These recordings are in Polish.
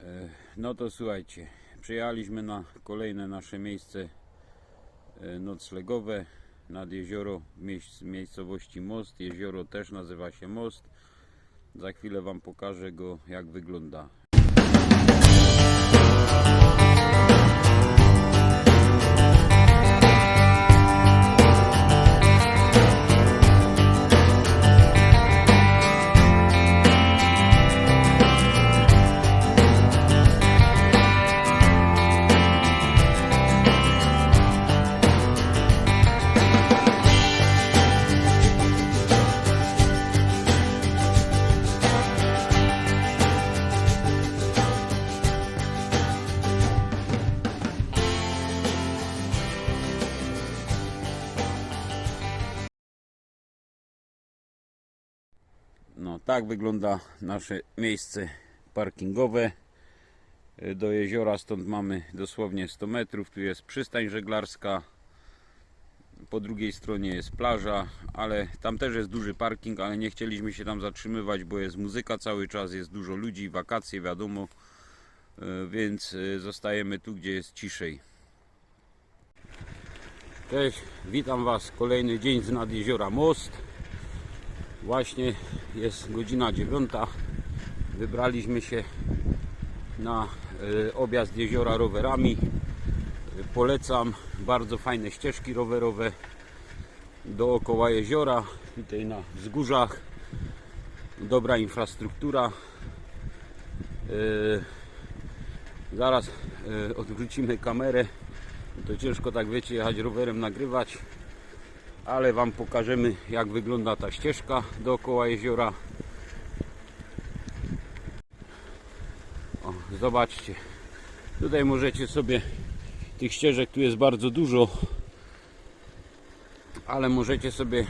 E, No to słuchajcie, przyjechaliśmy na kolejne nasze miejsce e, noclegowe nad jezioro w miejsc- miejscowości Most. Jezioro też nazywa się Most. Za chwilę Wam pokażę go jak wygląda. Tak wygląda nasze miejsce parkingowe e, do jeziora, stąd mamy dosłownie 100 metrów. Tu jest przystań żeglarska, po drugiej stronie jest plaża, ale tam też jest duży parking, ale nie chcieliśmy się tam zatrzymywać, bo jest muzyka cały czas, jest dużo ludzi, wakacje wiadomo, e, więc e, zostajemy tu, gdzie jest ciszej. Cześć, witam Was kolejny dzień z nad jeziora Most. Właśnie jest godzina dziewiąta. Wybraliśmy się na e, objazd jeziora rowerami. Polecam bardzo fajne ścieżki rowerowe dookoła jeziora. Tutaj na wzgórzach dobra infrastruktura. E, Zaraz e, odwrócimy kamerę. To ciężko tak wiecie jechać rowerem nagrywać ale Wam pokażemy jak wygląda ta ścieżka dookoła jeziora. O, zobaczcie, tutaj możecie sobie tych ścieżek tu jest bardzo dużo, ale możecie sobie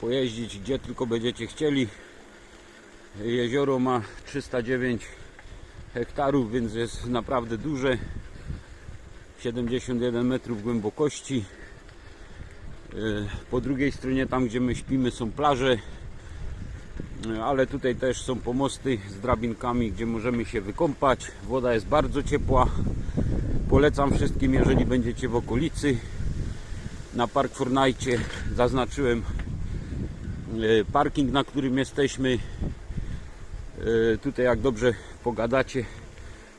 pojeździć gdzie tylko będziecie chcieli. Jezioro ma 309 hektarów, więc jest naprawdę duże. 71 metrów głębokości. Y, Po drugiej stronie, tam gdzie my śpimy, są plaże, Y, ale tutaj też są pomosty z drabinkami, gdzie możemy się wykąpać. Woda jest bardzo ciepła. Polecam wszystkim, jeżeli będziecie w okolicy. Na Park Fortnite zaznaczyłem y, parking, na którym jesteśmy. Tutaj, jak dobrze pogadacie,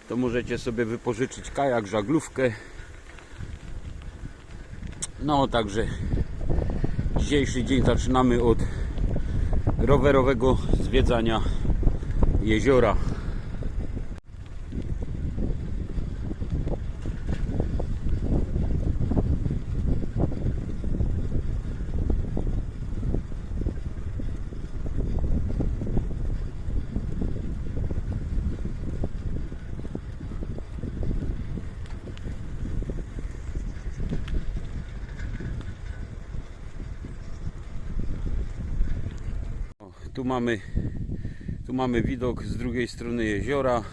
to możecie sobie wypożyczyć kajak, żaglówkę. No, także dzisiejszy dzień zaczynamy od rowerowego zwiedzania jeziora. O, Tu mamy, tu mamy widok z drugiej strony jeziora.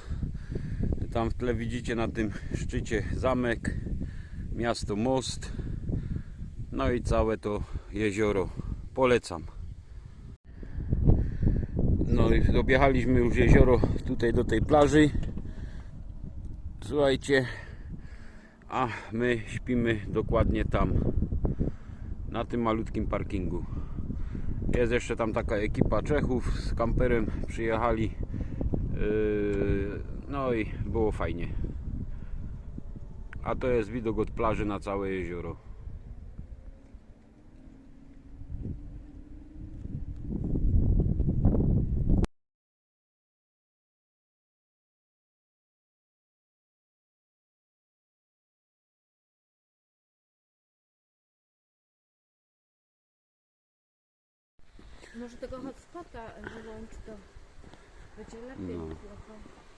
Tam w tle widzicie na tym szczycie zamek, miasto Most. No i całe to jezioro. Polecam. No i objechaliśmy już jezioro tutaj do tej plaży. Słuchajcie, a my śpimy dokładnie tam, na tym malutkim parkingu. Jest jeszcze tam taka ekipa Czechów z kamperem przyjechali. Yy, No i było fajnie. A to jest widok od plaży na całe jezioro. Może tego hotspota wyłącz to będzie lepiej. No.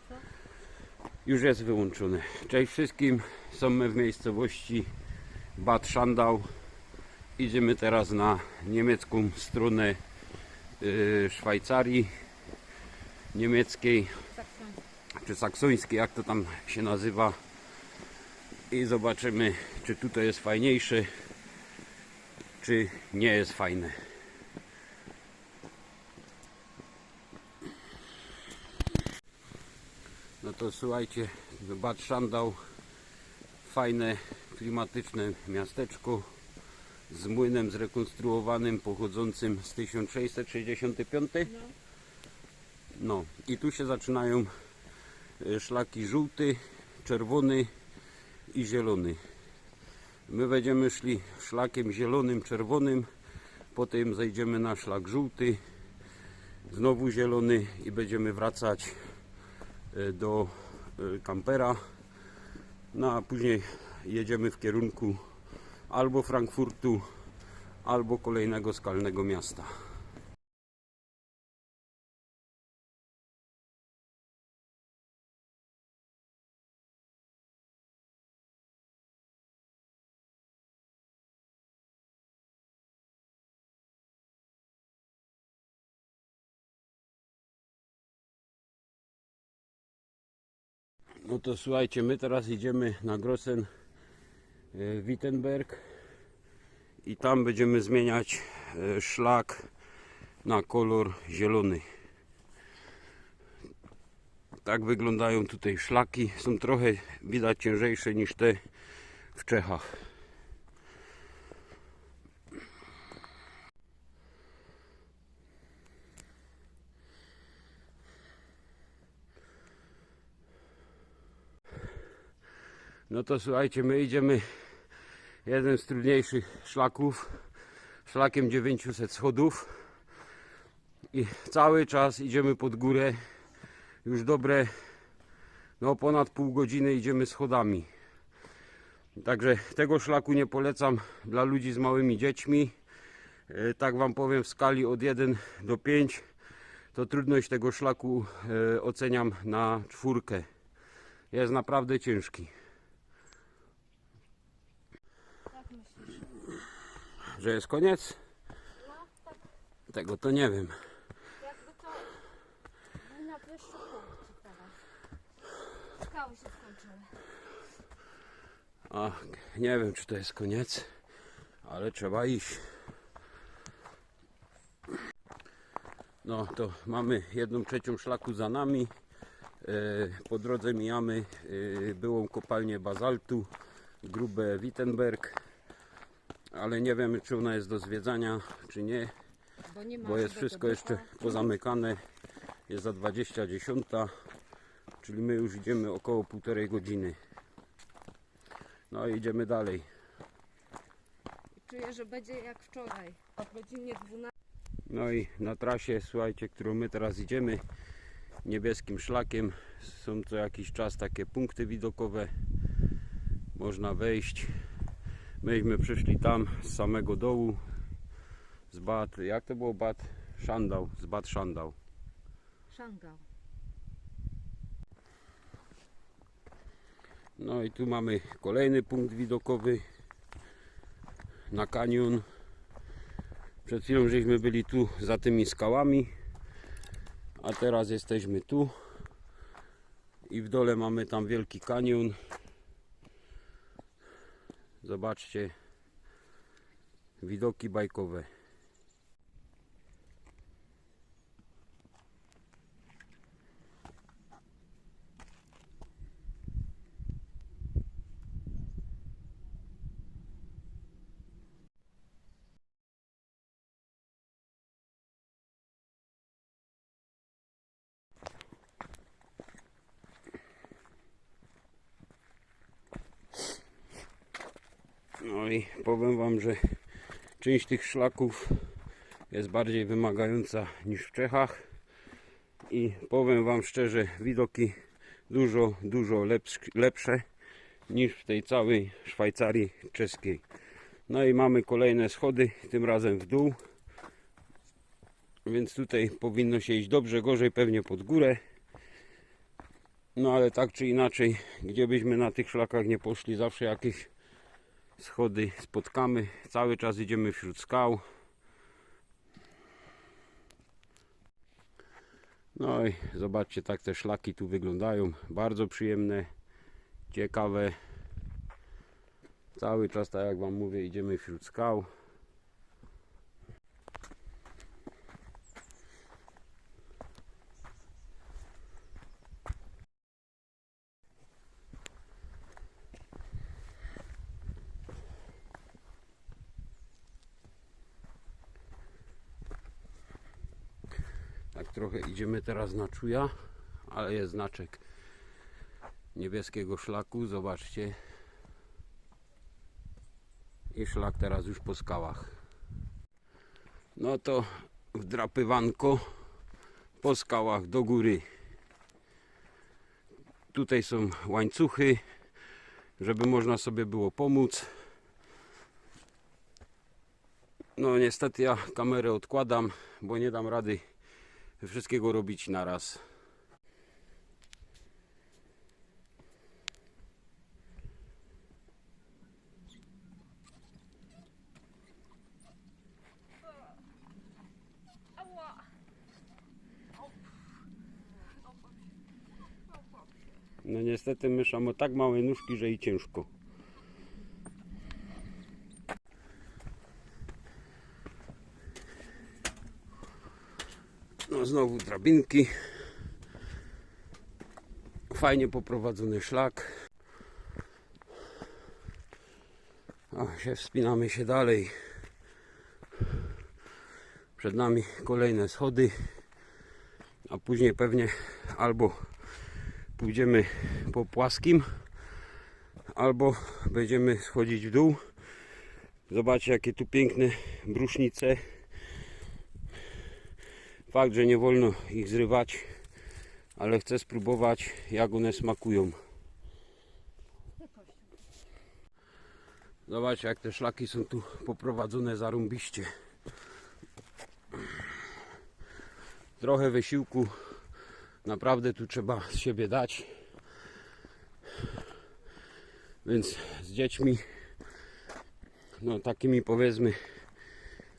Co? Już jest wyłączony. Cześć wszystkim. Są my w miejscowości Bad Schandau. Idziemy teraz na niemiecką stronę yy, Szwajcarii niemieckiej Saksoński. czy saksońskiej, jak to tam się nazywa. I zobaczymy, czy tutaj jest fajniejsze, czy nie jest fajne. To słuchajcie, Bad Szandał, fajne, klimatyczne miasteczko z młynem zrekonstruowanym, pochodzącym z 1665. No. No i tu się zaczynają e, szlaki żółty, czerwony i zielony. My będziemy szli szlakiem zielonym, czerwonym, potem zejdziemy na szlak żółty, znowu zielony i będziemy wracać do e, kampera. No a później jedziemy w kierunku albo Frankfurtu, albo kolejnego skalnego miasta. No to słuchajcie, my teraz idziemy na Grossen e, Wittenberg i tam będziemy zmieniać e, szlak na kolor zielony. Tak wyglądają tutaj szlaki. Są trochę widać ciężejsze niż te w Czechach. No to słuchajcie, my idziemy jeden z trudniejszych szlaków, szlakiem 900 schodów i cały czas idziemy pod górę. Już dobre, no ponad pół godziny idziemy schodami. Także tego szlaku nie polecam dla ludzi z małymi dziećmi. E, Tak Wam powiem w skali od 1 do 5 to trudność tego szlaku e, oceniam na czwórkę. Jest naprawdę ciężki. Jak myślisz? Że jest koniec? Tego to nie wiem. jakby to był na wyższy punkt teraz. Skały się skończyły. A, nie wiem czy to jest koniec, ale trzeba iść. No to mamy jedną trzecią szlaku za nami. E, Po drodze mijamy e, byłą kopalnię bazaltu, grube Wittenberg. Ale nie wiemy czy ona jest do zwiedzania, czy nie, Bo nie bo jest wszystko jeszcze pozamykane. Jest za 20 dziesiąta, czyli my już idziemy około półtorej godziny. No i idziemy dalej. Czuję, że będzie jak wczoraj. O godzinie 12. No i na trasie, słuchajcie, którą my teraz idziemy, niebieskim szlakiem, są co jakiś czas takie punkty widokowe. Można wejść. Myśmy przyszli tam z samego dołu, z Bad, jak to było Bad Szandał, z Bad Szandał. Szangał. No i tu mamy kolejny punkt widokowy na kanion. Przed chwilą żeśmy byli tu za tymi skałami, a teraz jesteśmy tu. I w dole mamy tam wielki kanion. Zobaczcie widoki bajkowe. No i powiem Wam, że część tych szlaków jest bardziej wymagająca niż w Czechach. I powiem Wam szczerze, widoki dużo, dużo lepsz- lepsze niż w tej całej Szwajcarii czeskiej. No i mamy kolejne schody, tym razem w dół. Więc tutaj powinno się iść dobrze, gorzej pewnie pod górę. No ale tak czy inaczej, gdzie byśmy na tych szlakach nie poszli, zawsze jakieś schody spotkamy. Cały czas idziemy wśród skał. No i zobaczcie, tak te szlaki tu wyglądają. Bardzo przyjemne, ciekawe. Cały czas, tak jak Wam mówię, idziemy wśród skał. Trochę idziemy teraz na czuja, ale jest znaczek niebieskiego szlaku, zobaczcie. I szlak teraz już po skałach. No to wdrapywanko po skałach do góry. Tutaj są łańcuchy, żeby można sobie było pomóc. No niestety ja kamerę odkładam, bo nie dam rady wszystkiego robić na raz. No niestety mysza ma tak małe nóżki, że i ciężko. No znowu drabinki. Fajnie poprowadzony szlak. A się wspinamy się dalej. Przed nami kolejne schody. A później pewnie albo pójdziemy po płaskim, albo będziemy schodzić w dół. Zobaczcie jakie tu piękne brusznice. Fakt, że nie wolno ich zrywać, ale chcę spróbować jak one smakują. Zobaczcie jak te szlaki są tu poprowadzone zarąbiście. Trochę wysiłku naprawdę tu trzeba z siebie dać. Więc z dziećmi, no takimi powiedzmy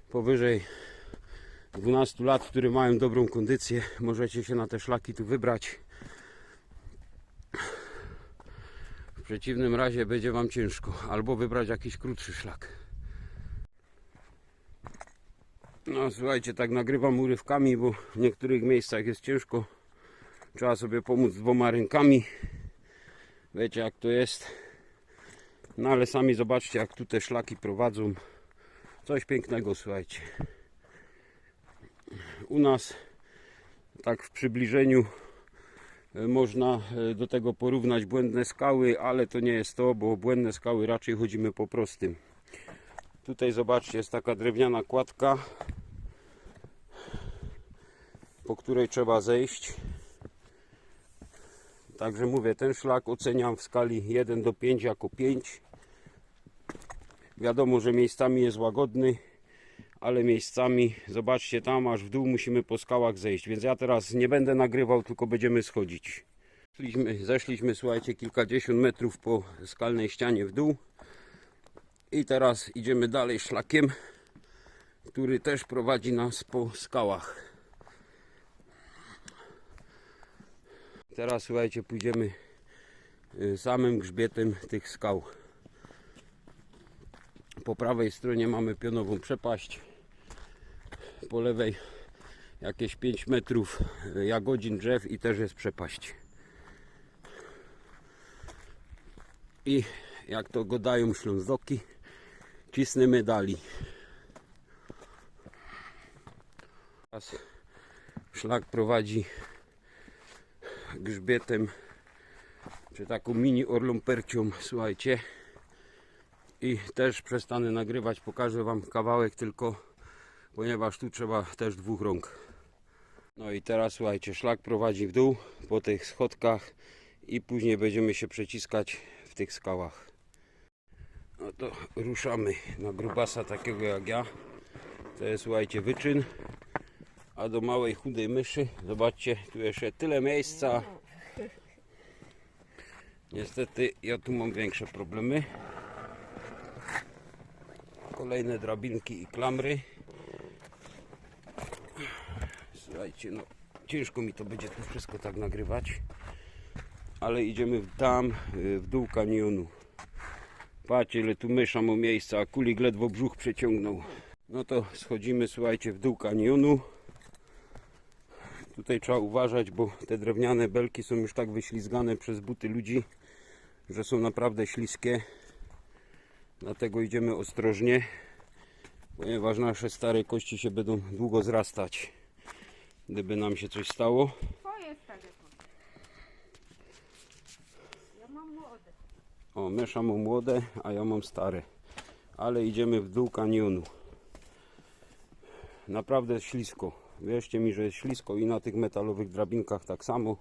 powyżej 12 lat, które mają dobrą kondycję, możecie się na te szlaki tu wybrać. W przeciwnym razie będzie Wam ciężko, albo wybrać jakiś krótszy szlak. No słuchajcie, tak nagrywam urywkami, bo w niektórych miejscach jest ciężko. Trzeba sobie pomóc dwoma rękami. Wiecie jak to jest. No ale sami zobaczcie jak tu te szlaki prowadzą. Coś pięknego, słuchajcie. U nas tak w przybliżeniu e, można e, do tego porównać błędne skały, ale to nie jest to, bo błędne skały raczej chodzimy po prostym. Tutaj zobaczcie, jest taka drewniana kładka, po której trzeba zejść. Także mówię, ten szlak oceniam w skali 1 do 5 jako 5. Wiadomo, że miejscami jest łagodny, ale miejscami, zobaczcie tam, aż w dół musimy po skałach zejść. Więc ja teraz nie będę nagrywał, tylko będziemy schodzić. Zeszliśmy, zeszliśmy słuchajcie, kilkadziesiąt metrów po skalnej ścianie w dół. I teraz idziemy dalej szlakiem, który też prowadzi nas po skałach. Teraz słuchajcie, pójdziemy y, samym grzbietem tych skał. Po prawej stronie mamy pionową przepaść. Po lewej jakieś 5 metrów y, jagodzin drzew i też jest przepaść. I jak to godają ślązoki, cisnemy dali. Teraz szlak prowadzi grzbietem czy taką mini orlumpercią słuchajcie i też przestanę nagrywać pokażę wam kawałek tylko ponieważ tu trzeba też dwóch rąk. No i teraz słuchajcie szlak prowadzi w dół po tych schodkach i później będziemy się przeciskać w tych skałach. No to ruszamy na grubasa takiego jak ja. To jest słuchajcie wyczyn. A do małej chudej myszy zobaczcie tu jeszcze tyle miejsca. Niestety ja tu mam większe problemy. Kolejne drabinki i klamry słuchajcie no ciężko mi to będzie tu wszystko tak nagrywać ale idziemy w tam y, w dół kanionu patrzcie ile tu mysza ma miejsca a kulik ledwo brzuch przeciągnął no to schodzimy słuchajcie w dół kanionu Tutaj trzeba uważać, bo te drewniane belki są już tak wyślizgane przez buty ludzi, że są naprawdę śliskie. Dlatego idziemy ostrożnie, ponieważ nasze stare kości się będą długo zrastać. Gdyby nam się coś stało. Twoje stare konie. Ja mam młode. O, Mesza ma młode, a ja mam stare. Ale idziemy w dół kanionu. Naprawdę ślisko. Wierzcie mi, że jest ślisko i na tych metalowych drabinkach tak samo.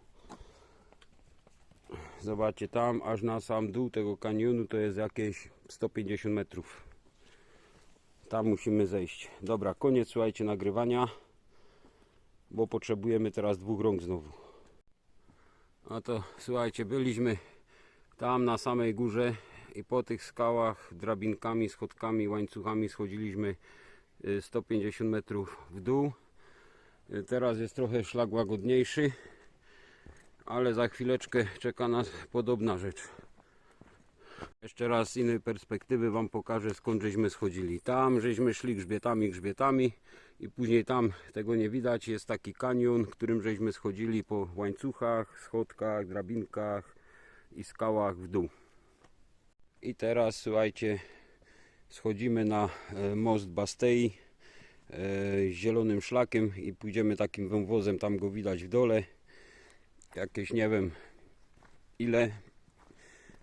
Zobaczcie, tam aż na sam dół tego kanionu to jest jakieś 150 metrów. Tam musimy zejść. Dobra, koniec, słuchajcie, nagrywania, bo potrzebujemy teraz dwóch rąk znowu. A to słuchajcie, byliśmy tam na samej górze i po tych skałach drabinkami, schodkami, łańcuchami schodziliśmy y, 150 metrów w dół. Y, Teraz jest trochę szlak łagodniejszy, ale za chwileczkę czeka nas podobna rzecz. Jeszcze raz z innej perspektywy Wam pokażę skąd żeśmy schodzili. Tam żeśmy szli grzbietami, grzbietami i później tam tego nie widać. Jest taki kanion, którym żeśmy schodzili po łańcuchach, schodkach, drabinkach i skałach w dół. I teraz słuchajcie, schodzimy na e, most Bastei e, zielonym szlakiem i pójdziemy takim wąwozem, tam go widać w dole. Jakieś nie wiem ile,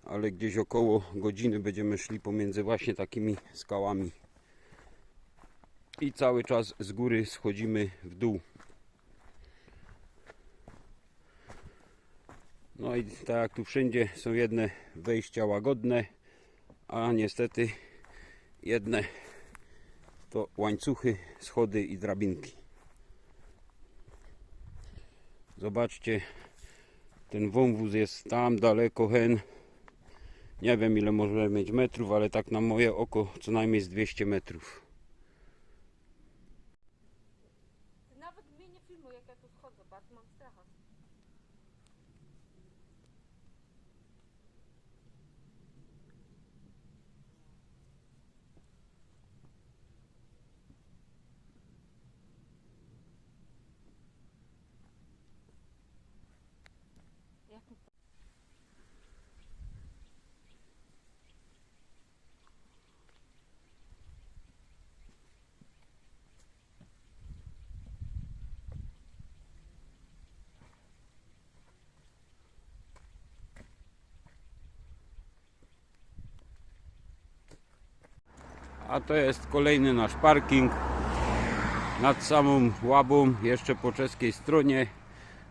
ale gdzieś około godziny będziemy szli pomiędzy właśnie takimi skałami. I cały czas z góry schodzimy w dół. No i tak jak tu wszędzie są jedne wejścia łagodne, a niestety jedne to łańcuchy, schody i drabinki. Zobaczcie, ten wąwóz jest tam daleko hen. Nie wiem ile może mieć metrów, ale tak na moje oko co najmniej z 200 metrów. Ty nawet mnie nie filmuj, jak ja tu wchodzę, bo ja tu mam stracha. Jak mi A to jest kolejny nasz parking nad samą łabą, jeszcze po czeskiej stronie.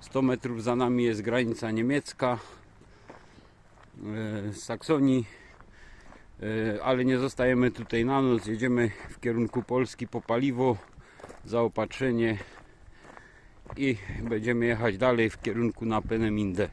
100 metrów za nami jest granica niemiecka e, z Saksonii. E, Ale nie zostajemy tutaj na noc, jedziemy w kierunku Polski po paliwo, zaopatrzenie i będziemy jechać dalej w kierunku na Penemindę.